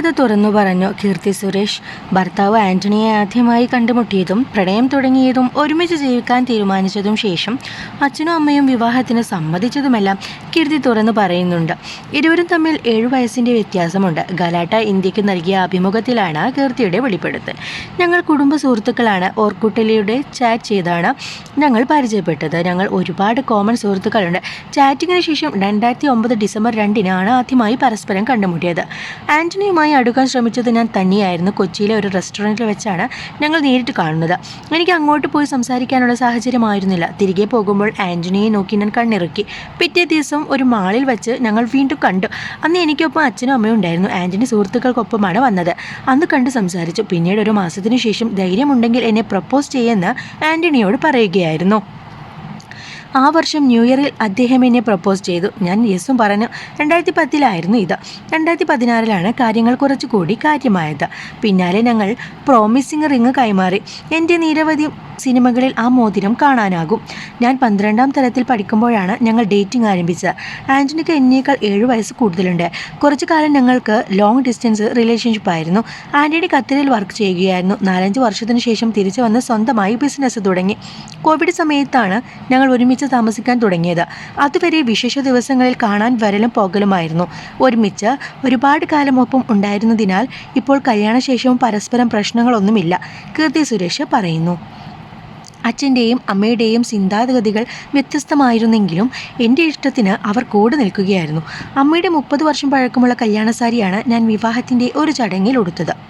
കഥ തുറന്നു പറഞ്ഞു കീർത്തി സുരേഷ്. ഭർത്താവ് ആന്റണിയെ ആദ്യമായി കണ്ടുമുട്ടിയതും പ്രണയം തുടങ്ങിയതും ഒരുമിച്ച് ജീവിക്കാൻ തീരുമാനിച്ചതും ശേഷം അച്ഛനും അമ്മയും വിവാഹത്തിന് സമ്മതിച്ചതുമെല്ലാം കീർത്തി തുറന്നു പറയുന്നുണ്ട്. ഇരുവരും തമ്മിൽ ഏഴു വയസ്സിന്റെ വ്യത്യാസമുണ്ട്. ഗലാട്ട ഇന്ത്യയ്ക്ക് നൽകിയ അഭിമുഖത്തിലാണ് കീർത്തിയുടെ വെളിപ്പെടുത്തൽ. ഞങ്ങൾ കുടുംബ സുഹൃത്തുക്കളാണ്. ഓർക്കുട്ടലിയുടെ ചാറ്റ് ചെയ്താണ് ഞങ്ങൾ പരിചയപ്പെട്ടത്. ഞങ്ങൾ ഒരുപാട് കോമൺ സുഹൃത്തുക്കളുണ്ട്. ചാറ്റിങ്ങിന് ശേഷം രണ്ടായിരത്തി ഒമ്പത് ഡിസംബർ രണ്ടിനാണ് ആദ്യമായി പരസ്പരം കണ്ടുമുട്ടിയത്. ആന്റണിയുമായി അടുക്കാൻ ശ്രമിച്ചത് ഞാൻ തന്നെയായിരുന്നു. കൊച്ചിയിലെ ഒരു റെസ്റ്റോറന്റിൽ വെച്ചാണ് ഞങ്ങൾ നേരിട്ട് കാണുന്നത്. എനിക്ക് അങ്ങോട്ട് പോയി സംസാരിക്കാനുള്ള സാഹചര്യമായിരുന്നില്ല തിരികെ പോകുമ്പോൾ ആന്റണിയെ നോക്കി ഞാൻ കണ്ണിറുക്കി. പിറ്റേ ദിവസം ഒരു മാളിൽ വെച്ച് ഞങ്ങൾ വീണ്ടും കണ്ടു. അന്ന് എനിക്കൊപ്പം അച്ഛനും അമ്മയും ഉണ്ടായിരുന്നു. ആന്റണി സുഹൃത്തുക്കൾക്കൊപ്പമാണ് വന്നത്. അന്ന് കണ്ട് സംസാരിച്ചു. പിന്നീട് ഒരു മാസത്തിനു ശേഷം ധൈര്യമുണ്ടെങ്കിൽ എന്നെ പ്രപ്പോസ് ചെയ്യുമെന്ന് ആന്റണിയോട് പറയുകയായിരുന്നു. ആ വർഷം ന്യൂ ഇയറിൽ അദ്ദേഹം എന്നെ പ്രപ്പോസ് ചെയ്തു. ഞാൻ യെസും പറഞ്ഞു രണ്ടായിരത്തി പത്തിലായിരുന്നു ഇത്. രണ്ടായിരത്തി പതിനാറിലാണ് കാര്യങ്ങൾ കുറച്ചുകൂടി കാര്യമായത്. പിന്നാലെ ഞങ്ങൾ പ്രോമിസിംഗ് റിങ് കൈമാറി. എന്റെ നിരവധി സിനിമകളിൽ ആ മോതിരം കാണാനാകും. ഞാൻ പന്ത്രണ്ടാം തലത്തിൽ പഠിക്കുമ്പോഴാണ് ഞങ്ങൾ ഡേറ്റിംഗ് ആരംഭിച്ചത്. ആന്റണിക്ക് എന്നേക്കാൾ ഏഴ് വയസ്സ് കൂടുതലുണ്ട്. കുറച്ചു കാലം ഞങ്ങൾക്ക് ലോങ് ഡിസ്റ്റൻസ് റിലേഷൻഷിപ്പ് ആയിരുന്നു. ആന്റണി ഖത്തറിൽ വർക്ക് ചെയ്യുകയായിരുന്നു. നാലഞ്ച് വർഷത്തിന് ശേഷം തിരിച്ചു വന്ന് സ്വന്തമായി ബിസിനസ് തുടങ്ങി. കോവിഡ് സമയത്താണ് ഞങ്ങൾ ഒരുമിച്ച് താമസിക്കാൻ തുടങ്ങിയത്. അതുവരെ വിശേഷ ദിവസങ്ങളിൽ കാണാൻ വരലും പോകലുമായിരുന്നു. ഒരുമിച്ച് ഒരുപാട് കാലം ഒപ്പം ഉണ്ടായിരുന്നതിനാൽ ഇപ്പോൾ കല്യാണശേഷവും പരസ്പരം പ്രശ്നങ്ങളൊന്നുമില്ല കീർത്തി സുരേഷ് പറയുന്നു. അച്ഛന്റെയും അമ്മയുടെയും ചിന്താഗതികൾ വ്യത്യസ്തമായിരുന്നെങ്കിലും എന്റെ ഇഷ്ടത്തിന് അവർ കൂടെ നിൽക്കുകയായിരുന്നു. അമ്മയുടെ മുപ്പത് വർഷം പഴക്കമുള്ള കല്യാണസാരിയാണ് ഞാൻ വിവാഹത്തിന്റെ ഒരു ചടങ്ങിൽ ഉടുത്തത്.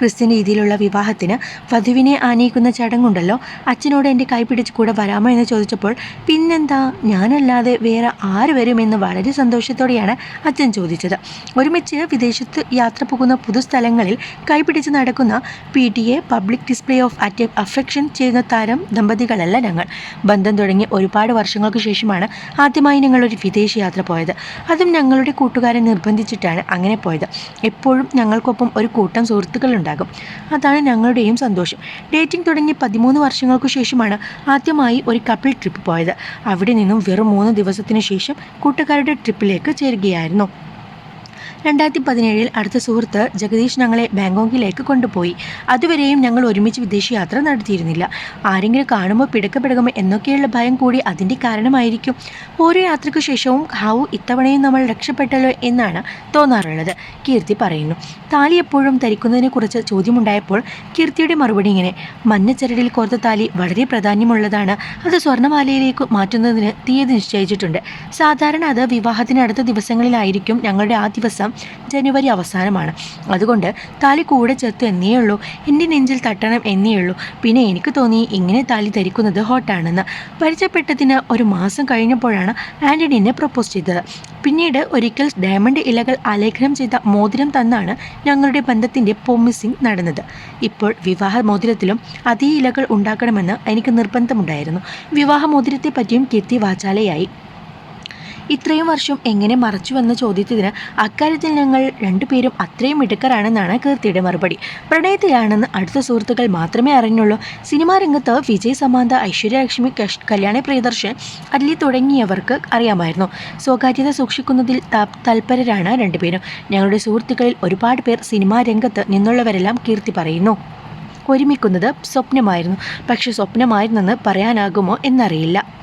ക്രിസ്ത്യൻ രീതിയിലുള്ള വിവാഹത്തിന് വധുവിനെ ആനയിക്കുന്ന ചടങ്ങുണ്ടല്ലോ. അച്ഛനോട് എന്റെ കൈ പിടിച്ച് കൂടെ വരാമോ എന്ന് ചോദിച്ചപ്പോൾ പിന്നെന്താ? ഞാനല്ലാതെ വേറെ ആര് വരുമെന്ന് വളരെ സന്തോഷത്തോടെയാണ് അച്ഛൻ ചോദിച്ചത്. ഒരുമിച്ച് വിദേശത്ത് യാത്ര പോകുന്ന പൊതുസ്ഥലങ്ങളിൽ കൈപിടിച്ച് നടക്കുന്ന P T A public display of at affection ചെയ്യുന്ന താരം ദമ്പതികളല്ല ഞങ്ങൾ. ബന്ധം തുടങ്ങി ഒരുപാട് വർഷങ്ങൾക്ക് ശേഷമാണ് ആദ്യമായി ഞങ്ങൾ ഒരു വിദേശ യാത്ര പോയത്. അതും ഞങ്ങളുടെ കൂട്ടുകാരെ നിർബന്ധിച്ചിട്ടാണ് അങ്ങനെ പോയത്. എപ്പോഴും ഞങ്ങൾക്കൊപ്പം ഒരു കൂട്ടം സുഹൃത്തുക്കളുണ്ടാകും അതാണ് ഞങ്ങളുടെയും സന്തോഷം. ഡേറ്റിംഗ് തുടങ്ങി പതിമൂന്ന് വർഷങ്ങൾക്ക് ശേഷമാണ് ആദ്യമായി ഒരു കപ്പിൾ ട്രിപ്പ് പോയത്. അവിടെ നിന്നും വെറും മൂന്ന് ദിവസത്തിന് ശേഷം കൂട്ടുകാരുടെ ട്രിപ്പിലേക്ക് ചേരുകയായിരുന്നു. രണ്ടായിരത്തി പതിനേഴിൽ അടുത്ത സുഹൃത്ത് ജഗദീഷ് ഞങ്ങളെ ബാങ്കോക്കിലേക്ക് കൊണ്ടുപോയി. അതുവരെയും ഞങ്ങൾ ഒരുമിച്ച് വിദേശയാത്ര നടത്തിയിരുന്നില്ല. ആരെങ്കിലും കാണുമ്പോൾ പിടക്കപ്പെടുമോ എന്നൊക്കെയുള്ള ഭയം കൂടി അതിന്റെ കാരണമായിരിക്കും. ഓരോ യാത്രയ്ക്കു ശേഷവും ഹാവു ഇത്തവണയും നമ്മൾ രക്ഷപ്പെട്ടല്ലോ എന്നാണ് തോന്നാറുള്ളത്. കീർത്തി പറയുന്നു. താലി എപ്പോഴും ധരിക്കുന്നതിനെക്കുറിച്ച് ചോദ്യമുണ്ടായപ്പോൾ കീർത്തിയുടെ മറുപടി ഇങ്ങനെ മഞ്ഞച്ചരടിൽ കോർത്ത താലി വളരെ പ്രാധാന്യമുള്ളതാണ്. അത് സ്വർണമാലയിലേക്ക് മാറ്റുന്നതിന് തീയതി നിശ്ചയിച്ചിട്ടുണ്ട്. സാധാരണ അത് വിവാഹത്തിന് അടുത്ത ദിവസങ്ങളിലായിരിക്കും ഞങ്ങളുടെ ആ ദിവസം. ജനുവരി അവസാനമാണ്. അതുകൊണ്ട് താലി കൂടെ ചേർത്ത് എന്നേ ഉള്ളൂ. എന്റെ നെഞ്ചിൽ തട്ടണം എന്നേ ഉള്ളൂ. പിന്നെ എനിക്ക് തോന്നി ഇങ്ങനെ താലി ധരിക്കുന്നത് ഹോട്ടാണെന്ന്. പരിചയപ്പെട്ടതിന് ഒരു മാസം കഴിഞ്ഞപ്പോഴാണ് ആന്റണി എന്നെ പ്രപ്പോസ് ചെയ്തത്. പിന്നീട് ഒരിക്കൽ ഡയമണ്ട് ഇലകൾ ആലേഖനം ചെയ്ത മോതിരം തന്നാണ് ഞങ്ങളുടെ ബന്ധത്തിന്റെ പൊമിസിംഗ് നടന്നത്. ഇപ്പോൾ വിവാഹ മോതിരത്തിലും അതേ ഇലകൾ ഉണ്ടാക്കണമെന്ന് എനിക്ക് നിർബന്ധമുണ്ടായിരുന്നു. വിവാഹ മോതിരത്തെ പറ്റിയും കീർത്തി വാചാലയായി. ഇത്രയും വർഷം എങ്ങനെ മറച്ചുവെന്ന ചോദ്യത്തിന് അക്കാര്യത്തിൽ ഞങ്ങൾ രണ്ടുപേരും അത്രയും മിടുക്കരാണെന്നാണ് കീർത്തിയുടെ മറുപടി. പ്രണയത്തിലാണെന്ന് അടുത്ത സുഹൃത്തുക്കൾ മാത്രമേ അറിഞ്ഞുള്ളൂ. സിനിമാ രംഗത്ത് വിജയ് സമാന്ത ഐശ്വര്യലക്ഷ്മി കല്യാണ പ്രിയദർശൻ അല്ലി തുടങ്ങിയവർക്ക് അറിയാമായിരുന്നു. സ്വകാര്യത സൂക്ഷിക്കുന്നതിൽ തൽപരരാണ് രണ്ടുപേരും. ഞങ്ങളുടെ സുഹൃത്തുക്കളിൽ ഒരുപാട് പേർ സിനിമാ രംഗത്ത് നിന്നുള്ളവരെല്ലാം കീർത്തി പറയുന്നു. ഒരുമിക്കുന്നത് സ്വപ്നമായിരുന്നു. പക്ഷെ സ്വപ്നമായിരുന്നെന്ന് പറയാനാകുമോ എന്നറിയില്ല.